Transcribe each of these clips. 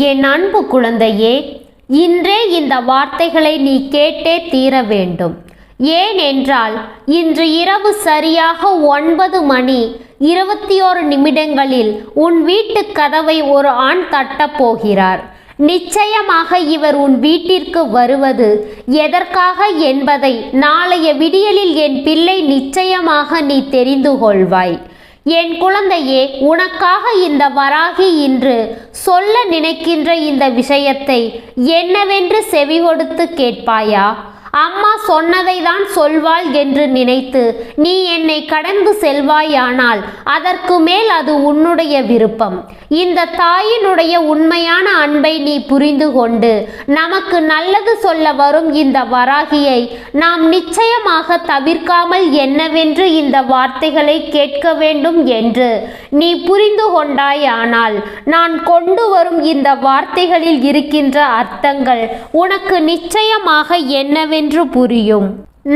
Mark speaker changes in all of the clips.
Speaker 1: என் அன்பு குழந்தையே இன்றே இந்த வார்த்தைகளை நீ கேட்டே தீர வேண்டும். ஏனென்றால் இன்று இரவு சரியாக ஒன்பது மணி இருபத்தி ஓரு நிமிடங்களில் உன் வீட்டு கதவை ஒரு ஆண் தட்டப் போகிறார். நிச்சயமாக இவர் உன் வீட்டிற்கு வருவது எதற்காக என்பதை நாளைய விடியலில் என் பிள்ளை நிச்சயமாக நீ தெரிந்து கொள்வாய். என் குழந்தையே உனக்காக இந்த வராகி இன்று சொல்ல நினைக்கின்ற இந்த விஷயத்தை என்னவென்று செவி கொடுத்து கேட்பாயா? அம்மா சொன்னதை தான் சொல்வாள் என்று நினைத்து நீ என்னை கடந்து செல்வாயானால் அதற்கு மேல் அது உன்னுடைய விருப்பம். இந்த தாயினுடைய உண்மையான அன்பை நீ புரிந்து கொண்டு நமக்கு நல்லது சொல்ல வரும் இந்த வராகியை நாம் நிச்சயமாக தவிர்க்காமல் என்னவென்று இந்த வார்த்தைகளை கேட்க வேண்டும் என்று நீ புரிந்து கொண்டாயானால் நான் கொண்டு வரும் இந்த வார்த்தைகளில் இருக்கின்ற அர்த்தங்கள் உனக்கு நிச்சயமாக என்னவென்று என்று புரியும்.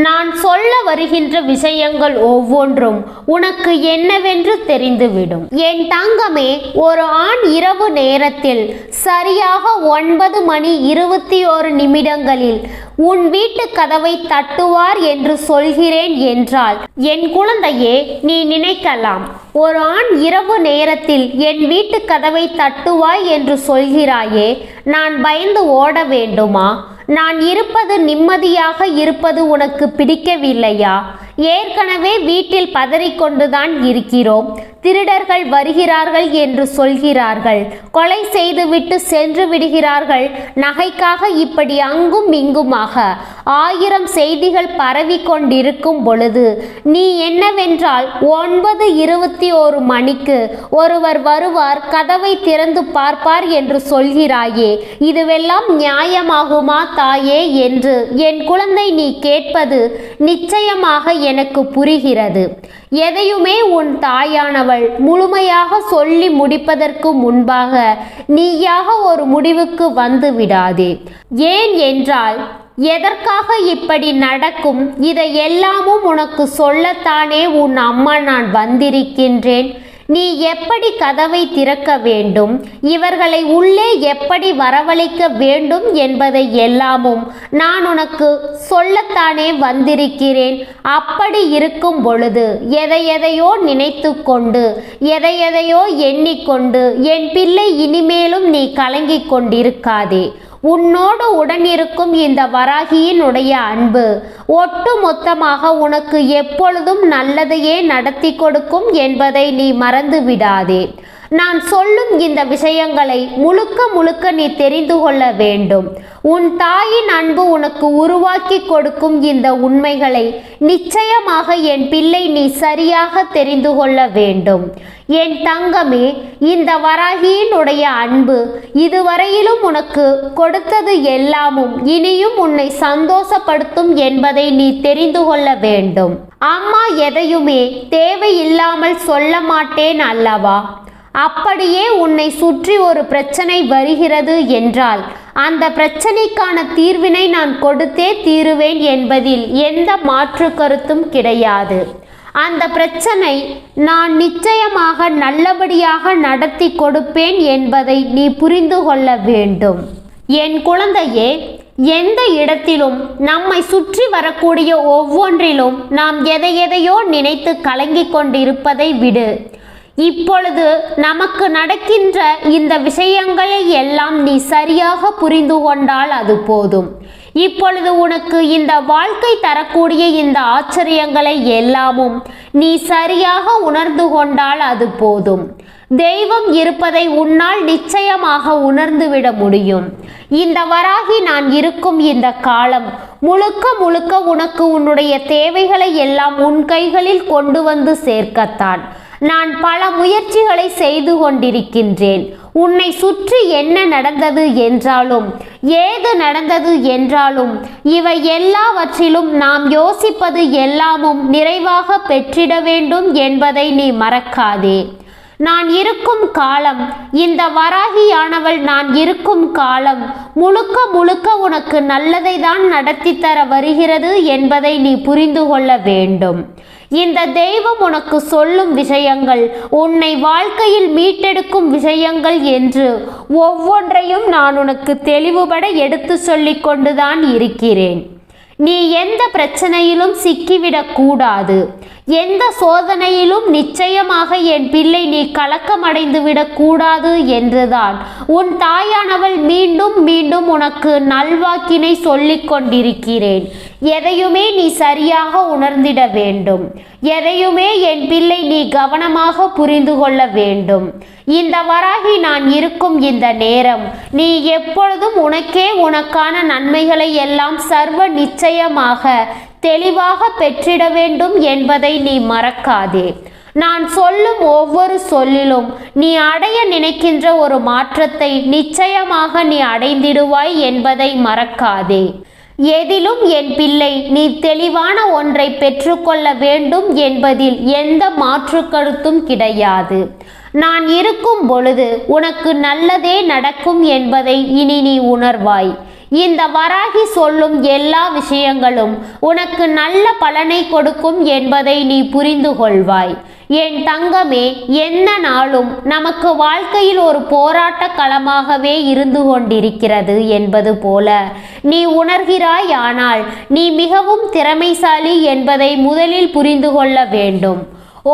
Speaker 1: நான் சொல்ல வருகின்ற விஷயங்கள் ஒவ்வொன்றும் உனக்கு என்னவென்று தெரிந்துவிடும். என் தங்கமே ஒரு ஆண் இரவு நேரத்தில் சரியாக ஒன்பது மணி இருபத்தி ஓரு நிமிடங்களில் உன் வீட்டு கதவை தட்டுவார் என்று சொல்கிறேன் என்றால் என் குழந்தையே நீ நினைக்கலாம் ஒரு ஆண் இரவு நேரத்தில் என் வீட்டு கதவை தட்டுவாய் என்று சொல்கிறாயே நான் பயந்து ஓட வேண்டுமா? நான் இருப்பது நிம்மதியாக இருப்பது உனக்கு பிடிக்கவில்லையா? ஏற்கனவே வீட்டில் பதறிக்கொண்டுதான் இருக்கிறோம். திருடர்கள் வருகிறார்கள் என்று சொல்கிறார்கள். கொலை செய்துவிட்டு சென்று விடுகிறார்கள். நகைக்காக இப்படி அங்கும் இங்குமாக. ஆயிரம் செய்திகள் பரவி கொண்டிருக்கும் பொழுது நீ என்னவென்றால் ஒன்பது இருபத்தி ஒரு மணிக்கு ஒருவர் வருவார் கதவை திறந்து பார்ப்பார் என்று சொல்கிறாயே. இதுவெல்லாம் நியாயமாகுமா தாயே? என்று என் குழந்தை நீ கேட்பது நிச்சயமாக எனக்கு புரிகிறது. எதையுமே உன் தாயானவள் முழுமையாக சொல்லி முடிப்பதற்கு முன்பாக நீயாக ஒரு முடிவுக்கு வந்து விடாதே. ஏன் என்றால் எதற்காக இப்படி நடக்கும் இதை எல்லாமும் உனக்கு சொல்லத்தானே உன் அம்மா நான் வந்திருக்கின்றேன். நீ எப்படி கதவை திறக்க வேண்டும்? இவர்களை உள்ளே எப்படி வரவழைக்க வேண்டும் என்பதை எல்லாமும் நான் உனக்கு சொல்லத்தானே வந்திருக்கிறேன். அப்படி இருக்கும் பொழுது எதை எதையோ நினைத்து கொண்டு எதை எதையோ எண்ணிக்கொண்டு என் பிள்ளை இனிமேலும் நீ கலங்கிக் கொண்டிருக்காதே. உன்னோடு உடனிருக்கும் இந்த வராகியினுடைய அன்பு ஒட்டு மொத்தமாக உனக்கு எப்பொழுதும் நல்லதையே நடத்தி கொடுக்கும் என்பதை நீ மறந்து விடாதே நான் சொல்லும் இந்த விஷயங்களை முழுக்க முழுக்க நீ தெரிந்து கொள்ள வேண்டும். உன் தாயின் அன்பு உனக்கு உருவாக்கி கொடுக்கும் இந்த உண்மைகளை நிச்சயமாக என் பிள்ளை நீ சரியாக தெரிந்து கொள்ள வேண்டும். என் தங்கமே இந்த வராகியினுடைய அன்பு இதுவரையிலும் உனக்கு கொடுத்தது எல்லாமும் இனியும் உன்னை சந்தோஷப்படுத்தும் என்பதை நீ தெரிந்து கொள்ள வேண்டும். அம்மா எதையுமே தேவையில்லாமல் சொல்ல மாட்டேன் அல்லவா? அப்படியே உன்னை சுற்றி ஒரு பிரச்சனை வருகிறது என்றால் அந்த பிரச்சனைக்கான தீர்வினை நான் கொடுத்தே தீருவேன் என்பதில் எந்த மாற்று கருத்தும் கிடையாது. அந்த பிரச்சனை நான் நிச்சயமாக நல்லபடியாக நடத்தி கொடுப்பேன் என்பதை நீ புரிந்து கொள்ள வேண்டும். என் குழந்தையே எந்த இடத்திலும் நம்மை சுற்றி வரக்கூடிய ஒவ்வொன்றிலும் நாம் எதை எதையோ நினைத்து கலங்கிக் கொண்டிருப்பதை விடு. இப்பொழுது நமக்கு நடக்கின்ற இந்த விஷயங்களை எல்லாம் நீ சரியாக புரிந்து கொண்டால் அது போதும். இப்பொழுது உனக்கு இந்த வாழ்க்கை தரக்கூடிய இந்த ஆச்சரியங்களை எல்லாமும் நீ சரியாக உணர்ந்து கொண்டால் அது போதும். தெய்வம் இருப்பதை உன்னால் நிச்சயமாக உணர்ந்துவிட முடியும். இந்த வராகி நான் இருக்கும் இந்த காலம் முழுக்க முழுக்க உனக்கு உன்னுடைய தேவைகளை எல்லாம் உன் கைகளில் கொண்டு வந்து சேர்க்கத்தான். நான் பல முயற்சிகளை செய்து கொண்டிருக்கின்றேன். உன்னை சுற்றி என்ன நடந்தது என்றாலும் ஏது நடந்தது என்றாலும் இவை எல்லாவற்றிலும் நாம் யோசிப்பது எல்லாமும் நிறைவாக பெற்றிட வேண்டும் என்பதை நீ மறக்காதே. நான் இருக்கும் காலம் இந்த வராகியானவள் நான் இருக்கும் காலம் முழுக்க முழுக்க உனக்கு நல்லதை தான் நடத்தி தர வருகிறது என்பதை நீ புரிந்து கொள்ள வேண்டும். இந்த தெய்வம் உனக்கு சொல்லும் விஷயங்கள் உன்னை வாழ்க்கையில் மீட்டெடுக்கும் விஷயங்கள் என்று ஒவ்வொன்றையும் நான் உனக்கு தெளிவுபட எடுத்து சொல்லிக் கொண்டுதான் இருக்கிறேன். நீ எந்த பிரச்சனையிலும் சிக்கிவிடக் கூடாது. எந்த சோதனையிலும் நிச்சயமாக என் பிள்ளை நீ கலக்கமடைந்து விடக்கூடாது என்றுதான். உன் தாயானவள் மீண்டும் மீண்டும் உனக்கு நல்வாக்கினை சொல்லிக் கொண்டிருக்கிறேன். எதையுமே நீ சரியாக உணர்ந்திட வேண்டும். எதையுமே என் பிள்ளை நீ கவனமாக புரிந்து கொள்ள வேண்டும். இந்த வராகி நான் இருக்கும் இந்த நேரம் நீ எப்பொழுதும் உனக்கே உனக்கான நன்மைகளை எல்லாம் சர்வ நிச்சயமாக தெளிவாக பெற்றிட வேண்டும் என்பதை நீ மறக்காதே. நான் சொல்லும் ஒவ்வொரு சொல்லிலும் நீ அடைய நினைக்கின்ற ஒரு மாற்றத்தை நிச்சயமாக நீ அடைந்திடுவாய் என்பதை மறக்காதே. எதிலும் என் பிள்ளை நீ தெளிவான ஒன்றை பெற்றுக்கொள்ள வேண்டும் என்பதில் எந்த மாற்று கருத்தும் கிடையாது. நான் இருக்கும் பொழுது உனக்கு நல்லதே நடக்கும் என்பதை இனி நீ உணர்வாய். இந்த வராகி சொல்லும் எல்லா விஷயங்களும் உனக்கு நல்ல பலனை கொடுக்கும் என்பதை நீ புரிந்து கொள்வாய். என் தங்கமே எந்த நாளும் நமக்கு வாழ்க்கையில் ஒரு போராட்ட களமாகவே இருந்து கொண்டிருக்கிறது என்பது போல நீ உணர்கிறாய் ஆனால் நீ மிகவும் திறமைசாலி என்பதை முதலில் புரிந்து கொள்ள வேண்டும்.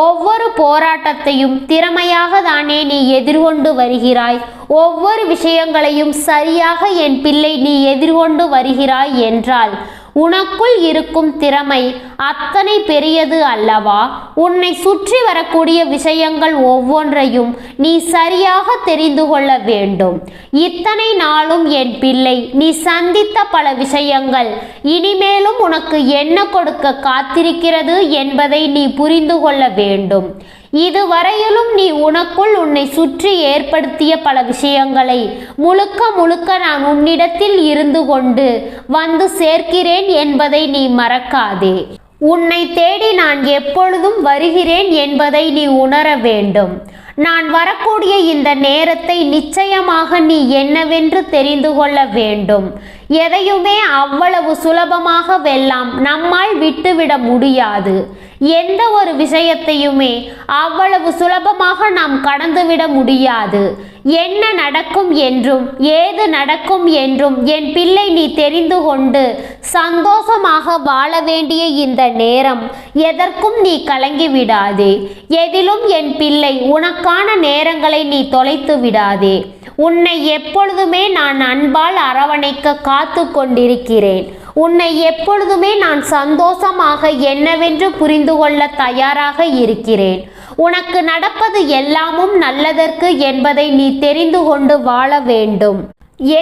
Speaker 1: ஒவ்வொரு போராட்டத்தையும் திறமையாக தானே நீ எதிர்கொண்டு வருகிறாய். ஒவ்வொரு விஷயங்களையும் சரியாக என் பிள்ளை நீ எதிர்கொண்டு வருகிறாய் என்றால் உனக்குள் இருக்கும் திறமை அத்தனை பெரியது அல்லவா? உன்னை சுற்றி வரக்கூடிய விஷயங்கள் ஒவ்வொன்றையும் நீ சரியாக தெரிந்து கொள்ள வேண்டும். இத்தனை நாளும் என் பிள்ளை நீ சந்தித்த பல விஷயங்கள் இனிமேலும் உனக்கு என்ன கொடுக்க காத்திருக்கிறது என்பதை நீ புரிந்து கொள்ள வேண்டும். இதுவரையிலும் நீ உனக்குள் உன்னை சுற்றி ஏற்படுத்திய பல விஷயங்களை முழுக்க முழுக்க நான் உன்னிடத்தில் இருந்து கொண்டு வந்து சேர்க்கிறேன் என்பதை நீ மறக்காதே. உன்னை தேடி நான் எப்பொழுதும் வருகிறேன் என்பதை நீ உணர வேண்டும். நான் வரக்கூடிய இந்த நேரத்தை நிச்சயமாக நீ என்னவென்று தெரிந்து கொள்ள வேண்டும். எதையுமே அவ்வளவு சுலபமாக வெல்லாம் நம்மால் விட்டுவிட முடியாது. எந்த ஒரு விஷயத்தையுமே அவ்வளவு சுலபமாக நாம் கடந்துவிட முடியாது. என்ன நடக்கும் என்றும் ஏது நடக்கும் என்றும் என் பிள்ளை நீ தெரிந்து கொண்டு சந்தோஷமாக வாழ வேண்டிய இந்த நேரம் எதற்கும் நீ கலங்கி விடாதே. எதிலும் என் பிள்ளை உனக்கான நேரங்களை நீ தொலைத்து விடாதே. உன்னை எப்பொழுதுமே நான் அன்பால் அரவணைக்க காத்து கொண்டிருக்கிறேன் உன்னை எப்பொழுதுமே நான் சந்தோஷமாக என்னவென்று புரிந்து கொள்ள தயாராக இருக்கிறேன். உனக்கு நடப்பது எல்லாமும் நல்லதற்கு என்பதை நீ தெரிந்து கொண்டு வாழ வேண்டும்.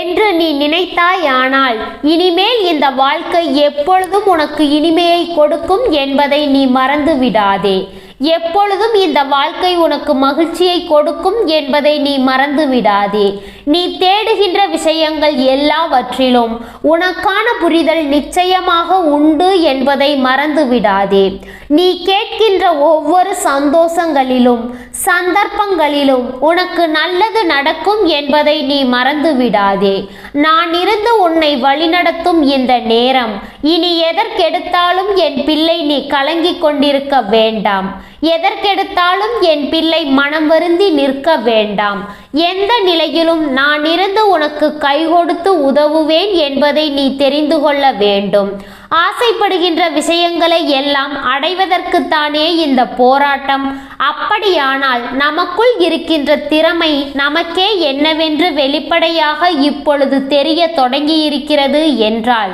Speaker 1: என்று நீ நினைத்தாயானால் இனிமேல் இந்த வாழ்க்கை எப்பொழுதும் உனக்கு இனிமையை கொடுக்கும் என்பதை நீ மறந்து விடாதே எப்பொழுதும் இந்த வாழ்க்கை உனக்கு மகிழ்ச்சியை கொடுக்கும் என்பதை நீ மறந்து விடாதே நீ தேடுகின்ற விஷயங்கள் எல்லாவற்றிலும் உனக்கான புரிதல் நிச்சயமாக உண்டு என்பதை மறந்து விடாதே நீ கேட்கின்ற ஒவ்வொரு சந்தோஷங்களிலும் சந்தர்ப்பங்களிலும் உனக்கு நல்லது நடக்கும் என்பதை நீ மறந்து விடாதே நான் இருந்து உன்னை வழிநடத்தும் இந்த நேரம் இனி எதற்கெடுத்தாலும் என் பிள்ளை நீ கலங்கிக் கொண்டிருக்க வேண்டாம். எதற்கெடுத்தாலும் என் பிள்ளை மனம் வருந்தி நிற்க வேண்டாம். எந்த நிலையிலும் நான் இருந்து உனக்கு கை கொடுத்து உதவுவேன் என்பதை நீ தெரிந்து கொள்ள வேண்டும். ஆசைப்படுகின்ற விஷயங்களை எல்லாம் அடைவதற்குத்தானே இந்த போராட்டம். அப்படியானால் நமக்குள் இருக்கின்ற திறமை நமக்கே என்னவென்று வெளிப்படையாக இப்பொழுது தெரிய தொடங்கியிருக்கிறது என்றால்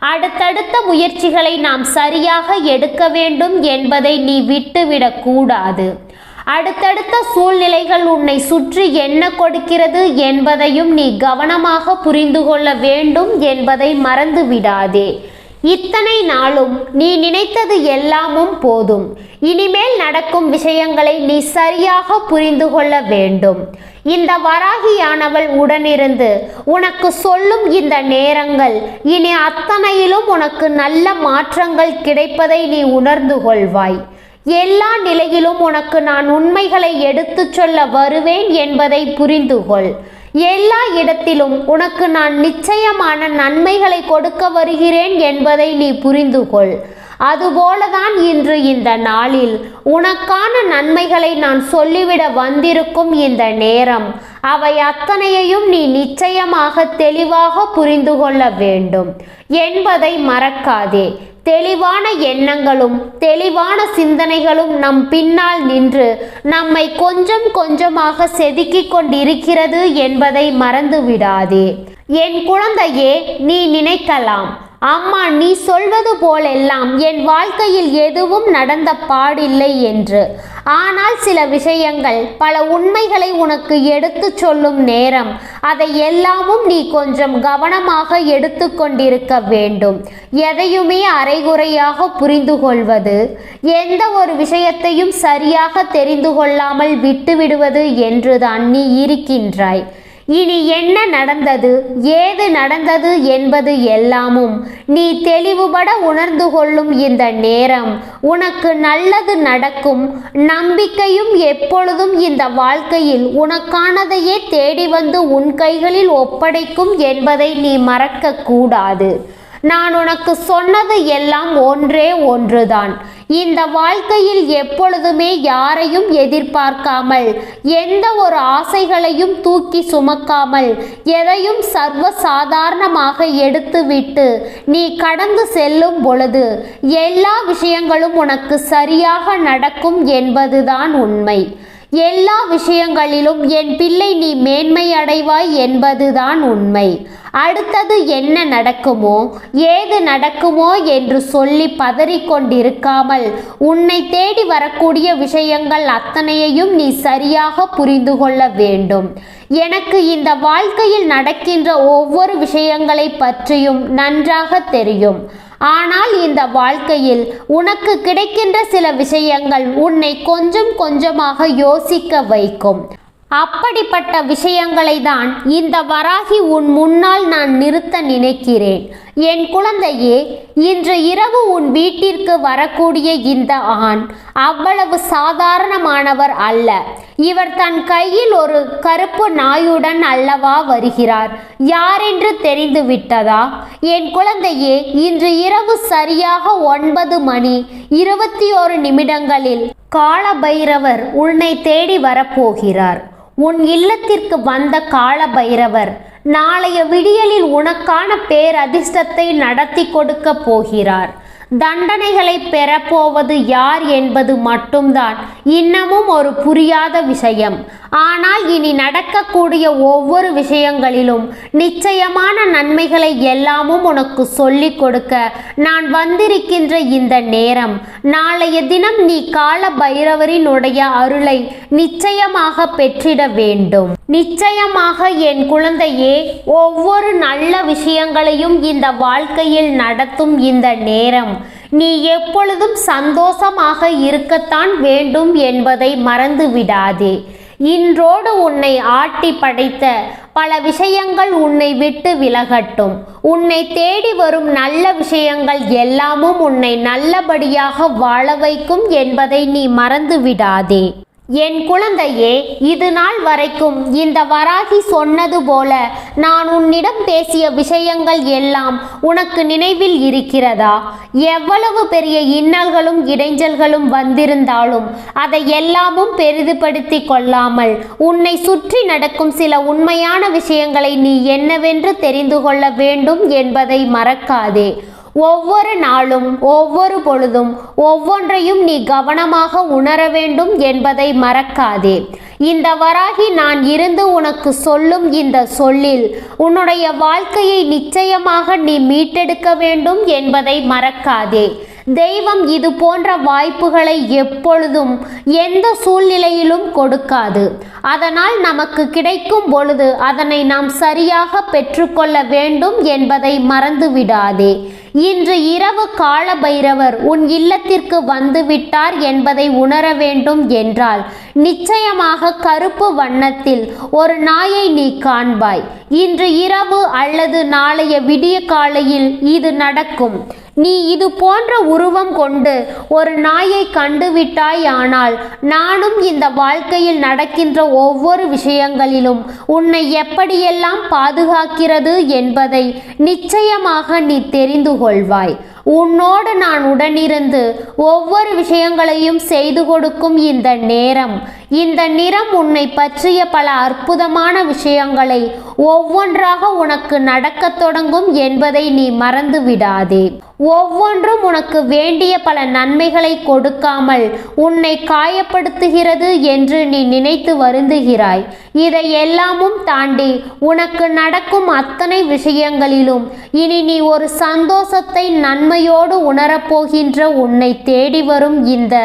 Speaker 1: அடுத்தடுத்த முயற்சிகளை நாம் சரியாக எடுக்க வேண்டும் என்பதை நீ விட்டுவிடக் கூடாது. அடுத்தடுத்த சூழ்நிலைகள் உன்னை சுற்றி என்ன கொடுக்கிறது என்பதையும் நீ கவனமாக புரிந்து கொள்ள வேண்டும் என்பதை மறந்து விடாதே இத்தனை நாளும் நீ நினைத்தது எல்லாமும் போதும். இனிமேல் நடக்கும் விஷயங்களை நீ சரியாக புரிந்து கொள்ள வேண்டும். இந்த வராகியானவள் உடனிருந்து உனக்கு சொல்லும் இந்த நேரங்கள் இனி அத்தனையிலும் உனக்கு நல்ல மாற்றங்கள் கிடைப்பதை நீ உணர்ந்து கொள்வாய். எல்லா நிலையிலும் உனக்கு நான் உண்மைகளை எடுத்துச் சொல்ல வருவேன் என்பதை புரிந்து கொள். எல்லா இடத்திலும் உனக்கு நான் நிச்சயமான நன்மைகளை கொடுக்க வருகிறேன் என்பதை நீ புரிந்து கொள் அதுபோலதான் இன்று இந்த நாளில் உனக்கான நன்மைகளை நான் சொல்லிவிட வந்திருக்கும் இந்த நேரம். அவை அத்தனையையும் நீ நிச்சயமாக தெளிவாக புரிந்து கொள்ள வேண்டும். என்பதை மறக்காதே. தெளிவான எண்ணங்களும் தெளிவான சிந்தனைகளும் நம் பின்னால் நின்று நம்மை கொஞ்சம் கொஞ்சமாக செதுக்கிக் கொண்டிருக்கிறது என்பதை மறந்து விடாதே என் குழந்தையே நீ நினைக்கலாம். அம்மா நீ சொல்வது போலெல்லாம் என் வாழ்க்கையில் எதுவும் நடந்த பாடில்லை என்று. ஆனால் சில விஷயங்கள் பல உண்மைகளை உனக்கு எடுத்துச் சொல்லும் நேரம் அதை எல்லாமும் நீ கொஞ்சம் கவனமாக எடுத்துக்கொண்டிருக்க வேண்டும். எதையுமே அரைகுறையாக புரிந்து கொள்வது எந்த ஒரு விஷயத்தையும் சரியாக தெரிந்து கொள்ளாமல் விட்டுவிடுவது என்றுதான் நீ இருக்கின்றாய். இனி என்ன நடந்தது? ஏது நடந்தது என்பது எல்லாமும் நீ தெளிவுபட உணர்ந்து கொள்ளும் இந்த நேரம். உனக்கு நல்லது நடக்கும். நம்பிக்கையும் எப்பொழுதும் இந்த வாழ்க்கையில் உனக்கானதையே தேடி வந்து உன் கைகளில் ஒப்படைக்கும் என்பதை நீ மறக்க கூடாது நான் உனக்கு சொன்னது எல்லாம் ஒன்றே ஒன்றுதான். இந்த வாழ்க்கையில் எப்பொழுதுமே யாரையும் எதிர்பார்க்காமல் எந்த ஒரு ஆசைகளையும் தூக்கி சுமக்காமல் எதையும் சர்வ சாதாரணமாக எடுத்துவிட்டு நீ கடந்து செல்லும் பொழுது எல்லா விஷயங்களும் உனக்கு சரியாக நடக்கும் என்பதுதான் உண்மை. எல்லா விஷயங்களிலும் என் பிள்ளை நீ மேன்மை அடைவாய் என்பதுதான் உண்மை. அடுத்தது என்ன நடக்குமோ ஏது நடக்குமோ என்று சொல்லி பதறிக்கொண்டிருக்காமல் உன்னை தேடி வரக்கூடிய விஷயங்கள் அத்தனையையும் நீ சரியாக புரிந்து கொள்ள வேண்டும். எனக்கு இந்த வாழ்க்கையில் நடக்கின்ற ஒவ்வொரு விஷயங்களை பற்றியும் நன்றாக தெரியும். ஆனால் இந்த வாழ்க்கையில் உனக்கு கிடைக்கின்ற சில விஷயங்கள் உன்னை கொஞ்சம் கொஞ்சமாக யோசிக்க வைக்கும். அப்படிப்பட்ட விஷயங்களை தான் இந்த வராகி உன் முன்னால் நான் நிறுத்த நினைக்கிறேன். என் குழந்தையே இன்று இரவு உன் வீட்டிற்கு வரக்கூடிய இந்த ஆண் அவ்வளவு சாதாரணமானவர் அல்ல. இவர் தன் கையில் ஒரு கருப்பு நாயுடன் அல்லவா வருகிறார்? யாரென்று தெரிந்து விட்டதா? என் குழந்தையே இன்று இரவு சரியாக ஒன்பது மணி இருபத்தி ஒரு நிமிடங்களில் காலபைரவர் உன்னை தேடி வரப்போகிறார். உன் இல்லத்திற்கு வந்த கால பைரவர் நாளைய விடியலில் உனக்கான பேரதிர்ஷ்டத்தை நடத்தி கொடுக்க போகிறார். தண்டனைகளை பெறப்போவது யார் என்பது மட்டும்தான். இன்னமும் ஒரு புரியாத விஷயம். ஆனால் இனி நடக்கக்கூடிய ஒவ்வொரு விஷயங்களிலும் நிச்சயமான நன்மைகளை எல்லாமும் உனக்கு சொல்லிக் கொடுக்க நான் வந்திருக்கின்ற இந்த நேரம் நாளைய தினம் நீ கால பைரவரினுடைய அருளை நிச்சயமாக பெற்றிட வேண்டும். நிச்சயமாக என் குழந்தையே ஒவ்வொரு நல்ல விஷயங்களையும் இந்த வாழ்க்கையில் நடத்தும் இந்த நேரம். நீ எப்பொழுதும் சந்தோஷமாக இருக்கத்தான் வேண்டும் என்பதை மறந்து விடாதே. இன்றோடு உன்னை ஆட்டி படைத்த பல விஷயங்கள் உன்னை விட்டு விலகட்டும். உன்னை தேடி வரும் நல்ல விஷயங்கள் எல்லாமும் உன்னை நல்லபடியாக வாழ வைக்கும் என்பதை நீ மறந்து விடாதே. என் குழந்தையே இது நாள் வரைக்கும் இந்த வராகி சொன்னது போல நான் உன்னிடம் பேசிய விஷயங்கள் எல்லாம் உனக்கு நினைவில் இருக்கிறதா? எவ்வளவு பெரிய இன்னல்களும் இடைஞ்சல்களும் வந்திருந்தாலும் அதை எல்லாமும் பெரிதுபடுத்தி கொள்ளாமல் உன்னை சுற்றி நடக்கும் சில உண்மையான விஷயங்களை நீ என்னவென்று தெரிந்து கொள்ள வேண்டும் என்பதை மறக்காதே. ஒவ்வொரு நாளும் ஒவ்வொரு பொழுதும் ஒவ்வொன்றையும் நீ கவனமாக உணர வேண்டும் என்பதை மறக்காதே. இந்த வராகி நான் இருந்து உனக்கு சொல்லும் இந்த சொல்லில் உன்னுடைய வாழ்க்கையை நிச்சயமாக நீ மீட்டெடுக்க வேண்டும் என்பதை மறக்காதே. தெய்வம் இது போன்ற வாய்ப்புகளை எப்பொழுதும் எந்த சூழ்நிலையிலும் கொடுக்காது. அதனால் நமக்கு கிடைக்கும் பொழுது அதனை நாம் சரியாக பெற்றுக்கொள்ள வேண்டும் என்பதை மறந்து விடாதே இன்று இரவு கால பைரவர் உன் இல்லத்திற்கு வந்துவிட்டார் என்பதை உணர வேண்டும் என்றால் நிச்சயமாக கருப்பு வண்ணத்தில் ஒரு நாயை நீ காண்பாய். இன்று இரவு அல்லது நாளைய விடிய காலையில் இது நடக்கும். நீ இது போன்ற உருவம் கொண்டு ஒரு நாயை கண்டுவிட்டாய் ஆனால் நானும் இந்த வாழ்க்கையில் நடக்கின்ற ஒவ்வொரு விஷயங்களிலும் உன்னை எப்படியெல்லாம் பாதுகாக்கிறது என்பதை நிச்சயமாக நீ தெரிந்து கொள்வாய். உன்னோடு நான் உடனிருந்து ஒவ்வொரு விஷயங்களையும் செய்து கொடுக்கும் இந்த நேரம். இந்த நிறம் உன்னை பற்றிய பல அற்புதமான விஷயங்களை ஒவ்வொன்றாக உனக்கு நடக்கத் தொடங்கும் என்பதை நீ மறந்து விடாதே ஒவ்வொன்றும் உனக்கு வேண்டிய பல நன்மைகளை கொடுக்காமல் உன்னை காயப்படுத்துகிறது என்று நீ நினைத்து வருந்துகிறாய். இதை எல்லாமும் தாண்டி உனக்கு நடக்கும் அத்தனை விஷயங்களிலும் இனி நீ ஒரு சந்தோஷத்தை நன்மையோடு உணரப்போகின்ற உன்னை தேடி வரும் இந்த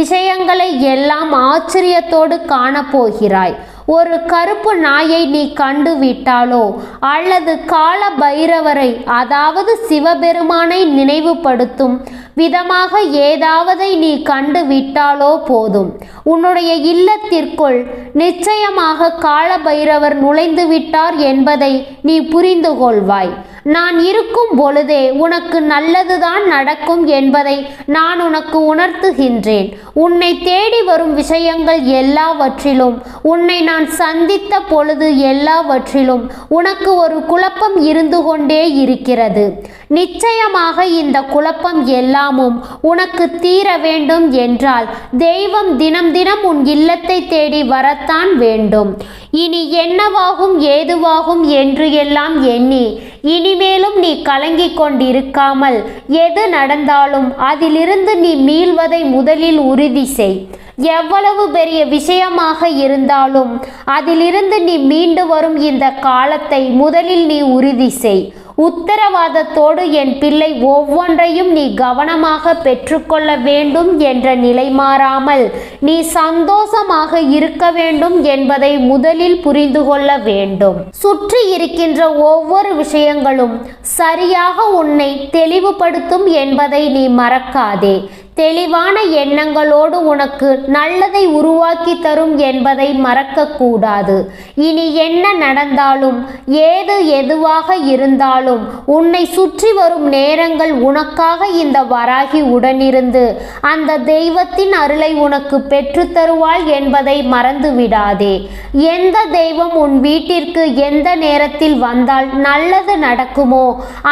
Speaker 1: விஷயங்களை எல்லாம் ஆச்சரியத்தோடு காணப்போகிறாய். ஒரு கருப்பு நாயை நீ கண்டு விட்டாலோ அல்லது கால பைரவரை அதாவது சிவபெருமானை நினைவுபடுத்தும் விதமாக ஏதாவதை நீ கண்டு விட்டாலோ போதும். உன்னுடைய இல்லத்திற்குள் நிச்சயமாக கால பைரவர் நுழைந்து விட்டார் என்பதை நீ புரிந்து கொள்வாய் நான் இருக்கும் பொழுதே உனக்கு நல்லதுதான் நடக்கும் என்பதை நான் உனக்கு உணர்த்துகின்றேன். உன்னை தேடி வரும் விஷயங்கள் எல்லாவற்றிலும் உன்னை நான் சந்தித்த பொழுது எல்லாவற்றிலும் உனக்கு ஒரு குழப்பம் இருந்து கொண்டே இருக்கிறது. நிச்சயமாக இந்த குழப்பம் எல்லாமும் உனக்கு தீர வேண்டும் என்றால் தெய்வம் தினம் தினம் உன் இல்லத்தை தேடி வரத்தான் வேண்டும். இனி என்னவாகும் ஏதுவாகும் என்று எல்லாம் எண்ணி இனிமேலும் நீ கலங்கிக் கொண்டிருக்காமல் எது நடந்தாலும் அதிலிருந்து நீ மீள்வதை முதலில் உறுதி செய். எவ்வளவு பெரிய விஷயமாக இருந்தாலும் அதிலிருந்து நீ மீண்டு வரும் இந்த காலத்தை முதலில் நீ உறுதி செய். உத்தரவாதத்தோடு என் பிள்ளை ஒவ்வொன்றையும் நீ கவனமாக பெற்றுக்கொள்ள வேண்டும் என்ற நிலை மாறாமல் நீ சந்தோஷமாக இருக்க வேண்டும் என்பதை முதலில் புரிந்து கொள்ள வேண்டும். சுற்றி இருக்கின்ற ஒவ்வொரு விஷயங்களும் சரியாக உன்னை தெளிவுபடுத்தும் என்பதை நீ மறக்காதே. தெளிவான எண்ணங்களோடு உனக்கு நல்லதை உருவாக்கி தரும் என்பதை மறக்கக்கூடாது. இனி என்ன நடந்தாலும் ஏது எதுவாக இருந்தாலும் உன்னை சுற்றி வரும் நேரங்கள் உனக்காக இந்த வராகி உடனிருந்து அந்த தெய்வத்தின் அருளை உனக்கு பெற்று தருவாள் என்பதை மறந்து விடாதே எந்த தெய்வம் உன் வீட்டிற்கு எந்த நேரத்தில் வந்தால் நல்லது நடக்குமோ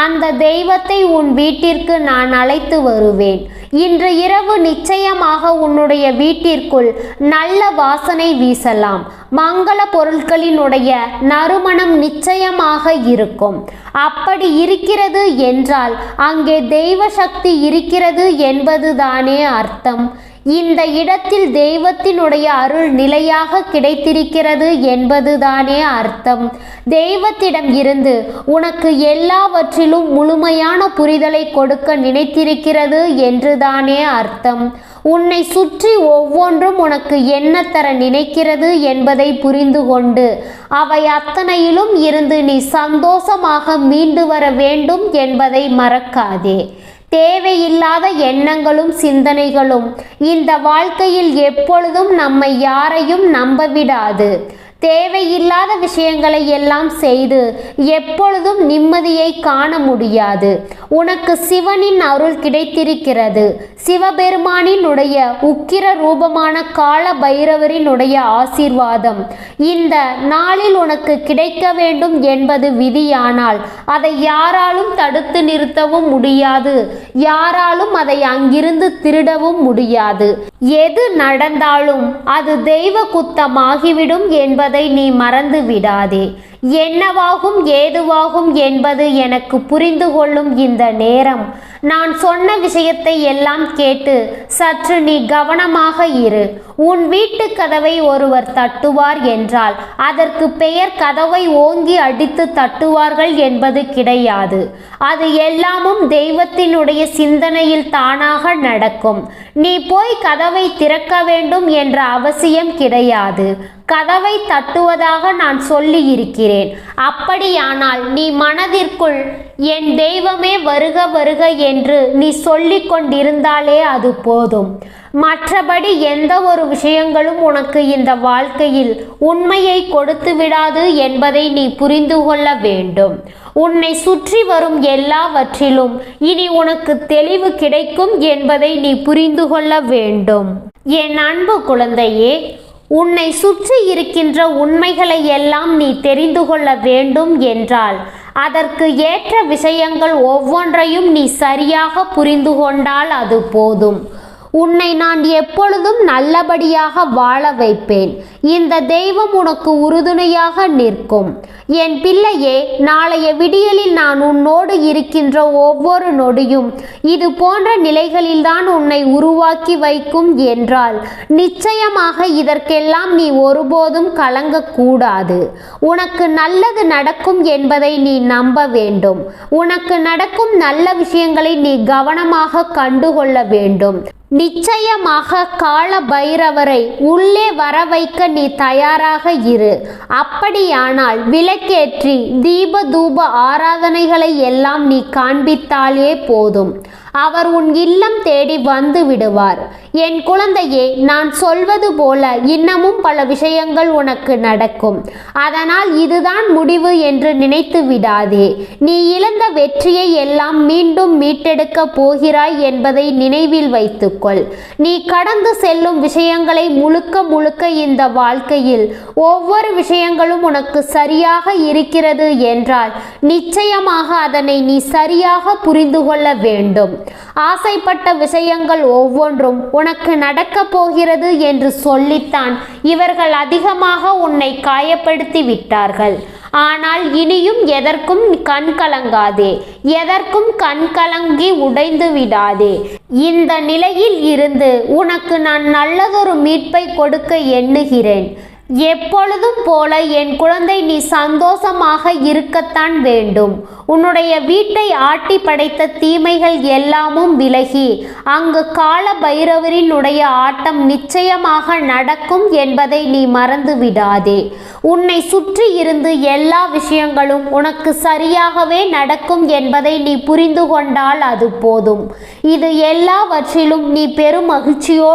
Speaker 1: அந்த தெய்வத்தை உன் வீட்டிற்கு நான் அழைத்து வருவேன். இன்று இரவு நிச்சயமாக உன்னுடைய வீட்டிற்குள் நல்ல வாசனை வீசலாம். மங்கள பொருட்களினுடைய நறுமணம் நிச்சயமாக இருக்கும். அப்படி இருக்கிறது என்றால் அங்கே தெய்வ சக்தி இருக்கிறது என்பதுதானே அர்த்தம். இந்த இடத்தில் தெய்வத்தினுடைய அருள் நிலையாக கிடைத்திருக்கிறது என்பதுதானே அர்த்தம். தெய்வத்திடம் இருந்து உனக்கு எல்லாவற்றிலும் முழுமையான புரிதலை கொடுக்க நினைத்திருக்கிறது என்றுதானே அர்த்தம். உன்னை சுற்றி ஒவ்வொன்றும் உனக்கு என்ன தர நினைக்கிறது என்பதை புரிந்து கொண்டு அவை அத்தனையிலும் இருந்து நீ சந்தோஷமாக மீண்டு வர வேண்டும் என்பதை மறக்காதே. தேவையில்லாத எண்ணங்களும் சிந்தனைகளும். இந்த வாழ்க்கையில் எப்பொழுதும் நம்மை யாரையும் நம்பவிடாது. தேவையில்லாத விஷயங்களை எல்லாம் செய்து எப்பொழுதும் நிம்மதியை காண முடியாது. உனக்கு சிவனின் அருள் கிடைத்திருக்கிறது. சிவபெருமானினுடைய உக்கிர ரூபமான கால பைரவரினுடைய ஆசீர்வாதம். இந்த நாளில் உனக்கு கிடைக்க வேண்டும் என்பது விதியானால் அதை யாராலும் தடுத்து நிறுத்தவும் முடியாது. யாராலும் அதை அங்கிருந்து திருடவும் முடியாது. எது நடந்தாலும் அது தெய்வ குத்தமாகிவிடும் என்பது நீ மறந்து விடாதே என்னவாகும் ஏதுவாகும் என்பது எனக்கு புரிந்து கொள்ளும் இந்த நேரம். நான் சொன்ன விஷயத்தை எல்லாம் கேட்டு சற்று நீ கவனமாக இரு. உன் வீட்டு கதவை ஒருவர் தட்டுவார் என்றால் அதற்கு பெயர் கதவை ஓங்கி அடித்து தட்டுவார்கள் என்பது கிடையாது. அது எல்லாமும் தெய்வத்தினுடைய சிந்தனையில் தானாக நடக்கும். நீ போய் கதவை திறக்க வேண்டும் என்ற அவசியம் கிடையாது. கதவை தட்டுவதாக நான் சொல்லி இருக்கிறேன் அப்படியானால் நீ மனதிற்குள் என் தெய்வமே வருக வருக என்று நீ சொல்லிக் கொண்டிருந்தாலே அது போதும். மற்றபடி எந்த ஒரு விஷயங்களும் உனக்கு இந்த வாழ்க்கையில் உண்மையை கொடுத்து விடாது என்பதை நீ புரிந்து கொள்ள வேண்டும். உன்னை சுற்றி வரும் எல்லாவற்றிலும் இனி உனக்கு தெளிவு கிடைக்கும் என்பதை நீ புரிந்து கொள்ள வேண்டும். என் அன்பு குழந்தையே உன்னை சுற்றி இருக்கின்ற உண்மைகளை எல்லாம் நீ தெரிந்து கொள்ள வேண்டும் என்றால் அதற்கு ஏற்ற விஷயங்கள் ஒவ்வொன்றையும் நீ சரியாக புரிந்து கொண்டால் அது போதும். உன்னை நான் எப்பொழுதும் நல்லபடியாக வாழ வைப்பேன். இந்த தெய்வம் உனக்கு உறுதுணையாக நிற்கும். என் பிள்ளையே நாளைய விடியலில் நான் உன்னோடு இருக்கின்ற ஒவ்வொரு நொடியும் இது போன்ற நிலைகளில்தான் உன்னை உருவாக்கி வைக்கும் என்றால் நிச்சயமாக இதற்கெல்லாம் நீ ஒருபோதும் கலங்கக்கூடாது. உனக்கு நல்லது நடக்கும் என்பதை நீ நம்ப வேண்டும். உனக்கு நடக்கும் நல்ல விஷயங்களை நீ கவனமாக கண்டுகொள்ள வேண்டும். நிச்சயமாக கால பைரவரை உள்ளே வர வைக்க நீ தயாராக இரு. அப்படியானால் விளக்கேற்றி தீப தூப ஆராதனைகளை எல்லாம் நீ காண்பித்தாலே போதும். அவர் உன் இல்லம் தேடி வந்து விடுவார். என் குழந்தையே நான் சொல்வது போல இன்னமும் பல விஷயங்கள் உனக்கு நடக்கும். அதனால் இதுதான் முடிவு என்று நினைத்து விடாதே. நீ இழந்த வெற்றியை எல்லாம் மீண்டும் மீட்டெடுக்க போகிறாய் என்பதை நினைவில் வைத்துக்கொள். நீ கடந்து செல்லும் விஷயங்களை முழுக்க முழுக்க இந்த வாழ்க்கையில் ஒவ்வொரு விஷயங்களும் உனக்கு சரியாக இருக்கிறது என்றால் நிச்சயமாக அதனை நீ சரியாக புரிந்து கொள்ள வேண்டும். ஆசைப்பட்ட விஷயங்கள் ஒவ்வொன்றும் உனக்கு நடக்கப் போகிறது என்று சொல்லித்தான். இவர்கள் அதிகமாக உன்னை காயப்படுத்தி விட்டார்கள் ஆனால் இனியும் எதற்கும் கண் கலங்காதே. எதற்கும் கண் கலங்கி உடைந்து விடாதே. இந்த நிலையில் இருந்து உனக்கு நான் நல்லதொரு மீட்பை கொடுக்க எண்ணுகிறேன். எப்பொழுதும் போல என் குழந்தை நீ சந்தோஷமாக இருக்கத்தான் வேண்டும். உன்னுடைய வீட்டை ஆட்டி படைத்த தீமைகள் எல்லாமும் விலகி அங்கு கால பைரவரினுடைய ஆட்டம் நிச்சயமாக நடக்கும் என்பதை நீ மறந்து விடாதே. உன்னை சுற்றி இருந்து எல்லா விஷயங்களும் உனக்கு சரியாகவே நடக்கும் என்பதை நீ புரிந்து கொண்டால் அது போதும். இது எல்லாவற்றிலும் நீ பெரும் மகிழ்ச்சியோ